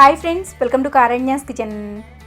Hi friends welcome to Karanya's kitchen.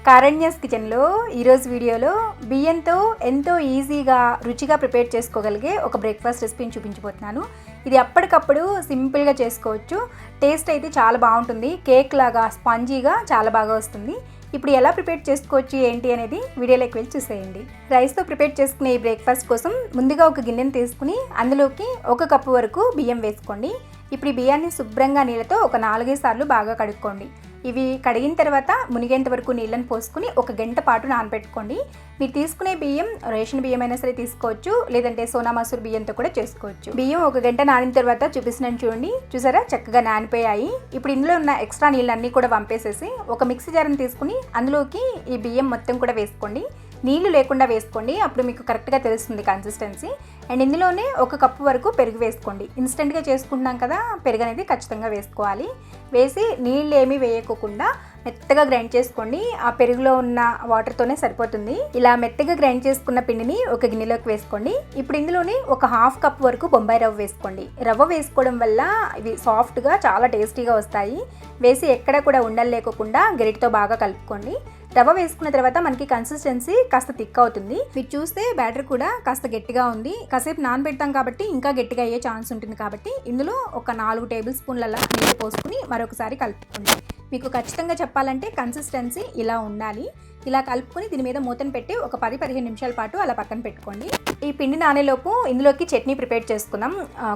Karanya's కిచెన్లో ఈరోజు వీడియోలో బియ్యంతో ఎంతో ఈజీగా రుచిగా ప్రిపేర్ చేసుకోగలిగే ఒక బ్రేక్ఫాస్ట్ రెసిపీని చూపించబోతున్నాను. ఇది అప్పటికప్పుడు సింపుల్గా చేసుకోవచ్చు. టేస్ట్ అయితే చాలా బాగుంటుంది. కేక్ లాగా స్పాంజీగా చాలా బాగా వస్తుంది. ఇప్పుడు ఎలా ప్రిపేర్ చేసుకోవచ్చు ఏంటి అనేది వీడియోలోకి వెళ్ళి చూసేయండి. రైస్తో ప్రిపేర్ చేసుకునే ఈ బ్రేక్ఫాస్ట్ కోసం ముందుగా ఒక గిన్నెను తీసుకుని అందులోకి ఒక కప్పు వరకు బియ్యం వేసుకోండి. ఇప్పుడు ఈ బియ్యాన్ని శుభ్రంగా నీళ్ళతో ఒక నాలుగైదు సార్లు బాగా కడుక్కోండి. ఇవి కడిగిన తర్వాత మునిగేంత వరకు నీళ్ళని పోసుకుని ఒక గంట పాటు నానబెట్టుకోండి. మీరు తీసుకునే బియ్యం రేషన్ బియ్యం అయినా సరే తీసుకోవచ్చు లేదంటే సోనా మసూర్ బియ్యంతో కూడా చేసుకోవచ్చు. బియ్యం ఒక గంట నానిన తర్వాత చూపిస్తున్నాను చూడండి. చూసారా? చక్కగా నానిపోయాయి. ఇప్పుడు ఇందులో ఉన్న ఎక్స్ట్రా నీళ్ళన్నీ కూడా పంపేసేసి ఒక మిక్సీ జార్ని తీసుకుని అందులోకి ఈ బియ్యం మొత్తం కూడా వేసుకోండి. నీళ్ళు లేకుండా వేసుకోండి. అప్పుడు మీకు కరెక్ట్గా తెలుస్తుంది కన్సిస్టెన్సీ అండ్ ఇందులోనే ఒక కప్పు వరకు పెరుగు వేసుకోండి. ఇన్స్టెంట్గా చేసుకుంటున్నాం కదా పెరుగు అనేది ఖచ్చితంగా వేసుకోవాలి. వేసి నీళ్ళు ఏమీ వేయకోకుండా మెత్తగా గ్రైండ్ చేసుకోండి. ఆ పెరుగులో ఉన్న వాటర్తోనే సరిపోతుంది. ఇలా మెత్తగా గ్రైండ్ చేసుకున్న పిండిని ఒక గిన్నెలోకి వేసుకోండి. ఇప్పుడు ఇందులోనే ఒక హాఫ్ కప్ వరకు బొంబాయి రవ్వ వేసుకోండి. రవ్వ వేసుకోవడం వల్ల ఇవి సాఫ్ట్గా చాలా టేస్టీగా వస్తాయి. వేసి ఎక్కడ కూడా ఉండలు లేకోకుండా గరిటితో బాగా కలుపుకోండి. రవ్వ వేసుకున్న తర్వాత మనకి కన్సిస్టెన్సీ కాస్త థిక్ అవుతుంది. మీరు చూస్తే బ్యాటర్ కూడా కాస్త గట్టిగా ఉంది. కాసేపు నానబెడతాం కాబట్టి ఇంకా గట్టిగా అయ్యే ఛాన్స్ ఉంటుంది కాబట్టి ఇందులో ఒక నాలుగు టేబుల్ స్పూన్ల నీళ్ళు పోసుకుని మరొకసారి కలుపుకుంటాం మీకు ఖచ్చితంగా చెప్పాలంటే కన్సిస్టెన్సీ ఇలా ఉండాలి. ఇలా కలుపుకొని దీని మీద మూతను పెట్టి ఒక పది పదిహేను నిమిషాల పాటు అలా పక్కన పెట్టుకోండి. ఈ పిండి నానేలోపు ఇందులోకి చట్నీ ప్రిపేర్ చేసుకుందాం.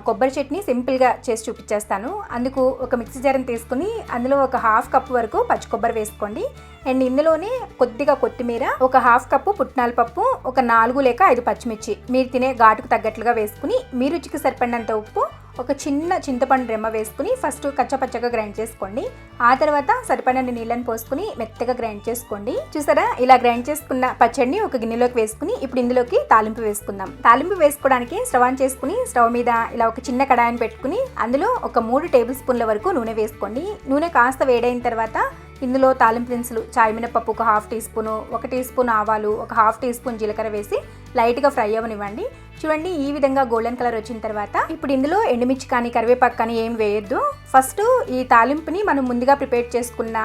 కొబ్బరి చట్నీ సింపుల్గా చేసి చూపించేస్తాను. అందుకు ఒక మిక్సీ జార్ని తీసుకుని అందులో ఒక హాఫ్ కప్ వరకు పచ్చి కొబ్బరి వేసుకోండి. అండ్ ఇందులోనే కొద్దిగా కొత్తిమీర ఒక హాఫ్ కప్పు పుట్నాల పప్పు ఒక నాలుగు లేక ఐదు పచ్చిమిర్చి. మీరు తినే ఘాటుకు తగ్గట్లుగా వేసుకుని మీ రుచికి సరిపడినంత ఉప్పు ఒక చిన్న చింతపండు రెమ్మ వేసుకుని ఫస్ట్ కచ్చపచ్చగా గ్రైండ్ చేసుకోండి. ఆ తర్వాత సరిపడిన నీళ్ళని పోసుకుని మెత్తగా గ్రైండ్ చేసుకోండి. చూసారా? ఇలా గ్రైండ్ చేసుకున్న పచ్చడిని ఒక గిన్నెలోకి వేసుకుని ఇప్పుడు ఇందులోకి తాలింపు వేసుకుందాం. తాలింపు వేసుకోవడానికి స్టవ్ ఆన్ చేసుకుని స్టవ్ మీద ఇలా ఒక చిన్న కడాయిని పెట్టుకుని అందులో ఒక మూడు టేబుల్ స్పూన్ల వరకు నూనె వేసుకోండి. నూనె కాస్త వేడైన తర్వాత ఇందులో తాలింపు దినుసులు చాయ్ మినపప్పు ఒక హాఫ్ టీ స్పూను ఒక టీ స్పూన్ ఆవాలు ఒక హాఫ్ టీ స్పూన్ జీలకర్ర వేసి లైట్గా ఫ్రై అవ్వనివ్వండి. చూడండి ఈ విధంగా గోల్డెన్ కలర్ వచ్చిన తర్వాత ఇప్పుడు ఇందులో ఎండుమిర్చి కానీ కరివేపాకు కానీ ఏం వేయొద్దు. ఫస్ట్ ఈ తాలింపుని మనం ముందుగా ప్రిపేర్ చేసుకున్న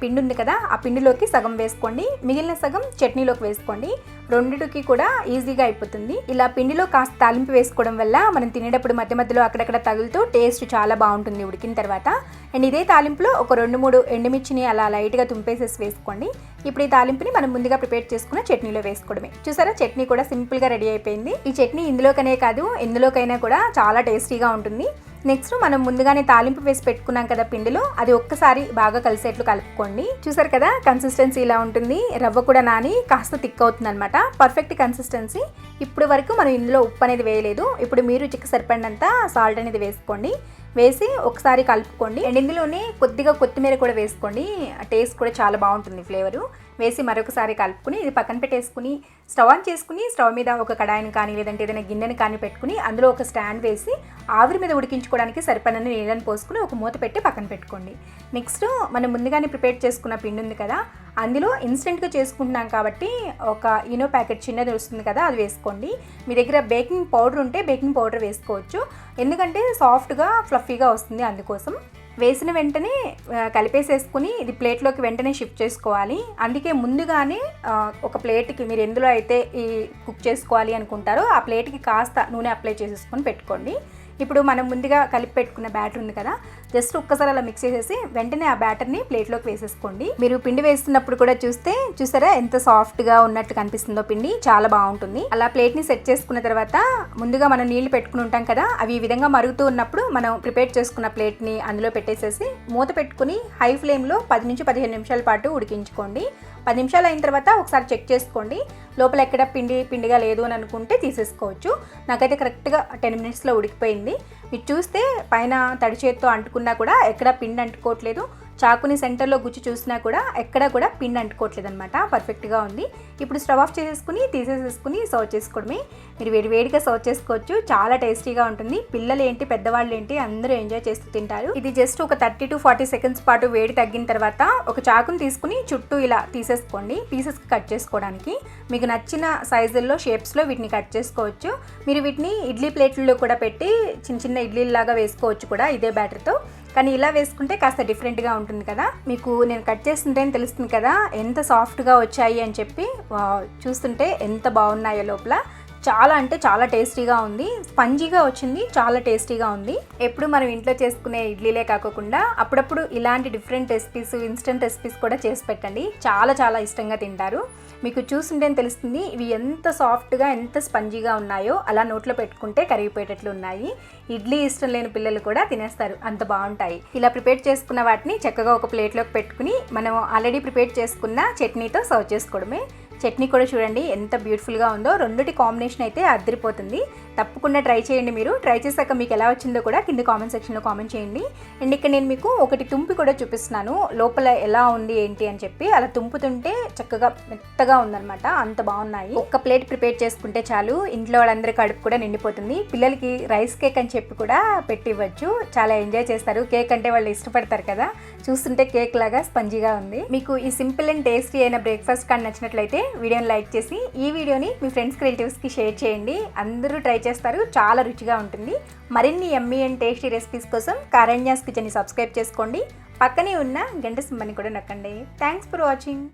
పిండి ఉంది కదా ఆ పిండిలోకి సగం వేసుకోండి. మిగిలిన సగం చట్నీలోకి వేసుకోండి. రెండిటికి కూడా ఈజీగా అయిపోతుంది. ఇలా పిండిలో కాస్త తాలింపు వేసుకోవడం వల్ల మనం తినేటప్పుడు మధ్య మధ్యలో అక్కడక్కడ తగులుతూ టేస్ట్ చాలా బాగుంటుంది ఉడికిన తర్వాత. అండ్ ఇదే తాలింపులో ఒక రెండు మూడు ఎండుమిర్చిని అలా లైట్గా తుంపేసేసి వేసుకోండి. ఇప్పుడు ఈ తాలింపుని మనం ముందుగా ప్రిపేర్ చేసుకున్న చట్నీలో వేసుకోవడమే. చూసారా? చట్నీ కూడా సింపుల్గా రెడీ అయిపోయింది. ఈ చట్నీ ఇందులోకనే కాదు ఎందులోకైనా కూడా చాలా టేస్టీగా ఉంటుంది. నెక్స్ట్ మనం ముందుగానే తాలింపు వేసి పెట్టుకున్నాం కదా పిండిలో అది ఒక్కసారి బాగా కలిసేట్లు కలుపుకోండి. చూసారు కదా కన్సిస్టెన్సీ ఇలా ఉంటుంది. రవ్వ కూడా నాని కాస్త థిక్ అవుతుంది అనమాట పర్ఫెక్ట్ కన్సిస్టెన్సీ ఇప్పుడు వరకు మనం ఇందులో ఉప్పు అనేది వేయలేదు. ఇప్పుడు మీరు రుచికి సరిపడినంత సాల్ట్ అనేది వేసుకోండి. వేసి ఒకసారి కలుపుకోండి. అండ్ ఇందులోనే కొద్దిగా కొత్తిమీర కూడా వేసుకోండి. టేస్ట్ కూడా చాలా బాగుంటుంది ఫ్లేవరు వేసి మరొకసారి కలుపుకుని ఇది పక్కన పెట్టేసుకుని స్టవ్ ఆన్ చేసుకుని స్టవ్ మీద ఒక కడాయిని కానీ లేదంటే ఏదైనా గిన్నెని కానీ పెట్టుకుని అందులో ఒక స్టాండ్ వేసి ఆవిరి మీద ఉడికించుకోవడానికి సరిపడని నీళ్ళని పోసుకుని ఒక మూత పెట్టి పక్కన పెట్టుకోండి. నెక్స్ట్ మనం ముందుగానే ప్రిపేర్ చేసుకున్న పిండి ఉంది కదా అందులో ఇన్స్టెంట్గా చేసుకుంటున్నాం కాబట్టి ఒక ఇనో ప్యాకెట్ చిన్నది వస్తుంది కదా అది వేసుకోండి. మీ దగ్గర బేకింగ్ పౌడర్ ఉంటే బేకింగ్ పౌడర్ వేసుకోవచ్చు. ఎందుకంటే సాఫ్ట్గా ఫ్లఫీగా వస్తుంది అందుకోసం. వేసిన వెంటనే కలిపేసేసుకుని ఇది ప్లేట్లోకి వెంటనే షిఫ్ట్ చేసుకోవాలి. అందుకే ముందుగానే ఒక ప్లేట్కి మీరు ఎందులో అయితే ఈ కుక్ చేసుకోవాలి అనుకుంటారో ఆ ప్లేట్కి కాస్త నూనె అప్లై చేసేసుకొని పెట్టుకోండి. ఇప్పుడు మనం ముందుగా కలిపి పెట్టుకున్న బ్యాటర్ ఉంది కదా జస్ట్ ఒక్కసారి అలా మిక్స్ చేసేసి వెంటనే ఆ బ్యాటర్ని ప్లేట్లోకి వేసేసుకోండి. మీరు పిండి వేస్తున్నప్పుడు కూడా చూస్తే చూసారా ఎంత సాఫ్ట్గా ఉన్నట్టు కనిపిస్తుందో పిండి చాలా బాగుంటుంది. అలా ప్లేట్ని సెట్ చేసుకున్న తర్వాత ముందుగా మనం నీళ్ళు పెట్టుకుని ఉంటాం కదా అవి ఈ విధంగా మరుగుతూ ఉన్నప్పుడు మనం ప్రిపేర్ చేసుకున్న ప్లేట్ని అందులో పెట్టేసేసి మూత పెట్టుకుని హై ఫ్లేమ్లో పది నుంచి పదిహేను నిమిషాల పాటు ఉడికించుకోండి. పది నిమిషాలు అయిన తర్వాత ఒకసారి చెక్ చేసుకోండి. లోపల ఎక్కడ పిండి పిండిగా లేదు అని అనుకుంటే తీసేసుకోవచ్చు. నాకైతే కరెక్ట్గా టెన్ మినిట్స్లో ఉడికిపోయింది. మీరు చూస్తే పైన తడి చేత్తో అంటుకున్నా కూడా ఎక్కడ పిండి అంటుకోవట్లేదు. చాకుని సెంటర్లో గుచ్చి చూసినా కూడా ఎక్కడ కూడా పిన్ అంటుకోవట్లేదు అనమాట పర్ఫెక్ట్గా ఉంది. ఇప్పుడు స్టవ్ ఆఫ్ చేసేసుకుని తీసేసేసుకుని సర్వ్ చేసుకోవడమే. మీరు వేడి వేడిగా సర్వ్ చేసుకోవచ్చు. చాలా టేస్టీగా ఉంటుంది. పిల్లలు ఏంటి పెద్దవాళ్ళు ఏంటి అందరూ ఎంజాయ్ చేస్తూ తింటారు. ఇది జస్ట్ ఒక థర్టీ టు ఫార్టీ సెకండ్స్ పాటు వేడి తగ్గిన తర్వాత ఒక చాకుని తీసుకుని చుట్టూ ఇలా తీసేసుకోండి. పీసెస్ కట్ చేసుకోవడానికి. మీకు నచ్చిన సైజుల్లో షేప్స్లో వీటిని కట్ చేసుకోవచ్చు. మీరు వీటిని ఇడ్లీ ప్లేట్లలో కూడా పెట్టి చిన్న చిన్న ఇడ్లీలాగా వేసుకోవచ్చు కూడా ఇదే బ్యాటర్తో. కానీ ఇలా వేసుకుంటే కాస్త డిఫరెంట్గా ఉంటుంది కదా. మీకు నేను కట్ చేస్తుంటేనే తెలుస్తుంది కదా ఎంత సాఫ్ట్గా వచ్చాయి అని చెప్పి చూస్తుంటే ఎంత బాగున్నాయో లోపల. చాలా అంటే చాలా టేస్టీగా ఉంది. స్పంజీగా వచ్చింది చాలా టేస్టీగా ఉంది. ఎప్పుడు మనం ఇంట్లో చేసుకునే ఇడ్లీలే కాకుండా అప్పుడప్పుడు ఇలాంటి డిఫరెంట్ రెసిపీస్ ఇన్స్టెంట్ రెసిపీస్ కూడా చేసి పెట్టండి. చాలా చాలా ఇష్టంగా తింటారు. మీకు చూస్తుంటే తెలుస్తుంది ఇవి ఎంత సాఫ్ట్గా ఎంత స్పంజీగా ఉన్నాయో. అలా నోట్లో పెట్టుకుంటే కరిగిపోయేటట్లు ఉన్నాయి. ఇడ్లీ ఇష్టం లేని పిల్లలు కూడా తినేస్తారు. అంత బాగుంటాయి. ఇలా ప్రిపేర్ చేసుకున్న వాటిని చక్కగా ఒక ప్లేట్లోకి పెట్టుకుని మనం ఆల్రెడీ ప్రిపేర్ చేసుకున్న చట్నీతో సర్వ్ చేసుకోవడమే. చట్నీ కూడా చూడండి ఎంత బ్యూటిఫుల్గా ఉందో. రెండుటి కాంబినేషన్ అయితే అద్దరిపోతుంది. తప్పకుండా ట్రై చేయండి మీరు. ట్రై చేశాక మీకు ఎలా వచ్చిందో కూడా కింద కామెంట్ సెక్షన్లో కామెంట్ చేయండి. అండ్ ఇక్కడ నేను మీకు ఒకటి తుంపి కూడా చూపిస్తున్నాను. లోపల ఎలా ఉంది ఏంటి అని చెప్పి. అలా తుంపుతుంటే చక్కగా మెత్తగా ఉందన్నమాట. అంత బాగున్నాయి. ఒక్క ప్లేట్ ప్రిపేర్ చేసుకుంటే చాలు. ఇంట్లో వాళ్ళందరి కడుపు కూడా నిండిపోతుంది. పిల్లలకి రైస్ కేక్ అని చెప్పి కూడా పెట్టి ఇవ్వచ్చు. చాలా ఎంజాయ్ చేస్తారు. కేక్ అంటే వాళ్ళు ఇష్టపడతారు కదా. చూస్తుంటే కేక్ లాగా స్పంజీగా ఉంది. మీకు ఈ సింపుల్ అండ్ టేస్టీ అయిన బ్రేక్ఫాస్ట్ కానీ నచ్చినట్లయితే వీడియోని లైక్ చేసి ఈ వీడియోని మీ ఫ్రెండ్స్కి రిలేటివ్స్కి షేర్ చేయండి. అందరూ ట్రై చేస్తారు. చాలా రుచిగా ఉంటుంది. మరిన్ని ఎమ్మీ అండ్ టేస్టీ రెసిపీస్ కోసం కారణ్యాస్ కిచెన్ని సబ్స్క్రైబ్ చేసుకోండి. పక్కనే ఉన్న గంట సింబని కూడా నొక్కండి. Thanks for watching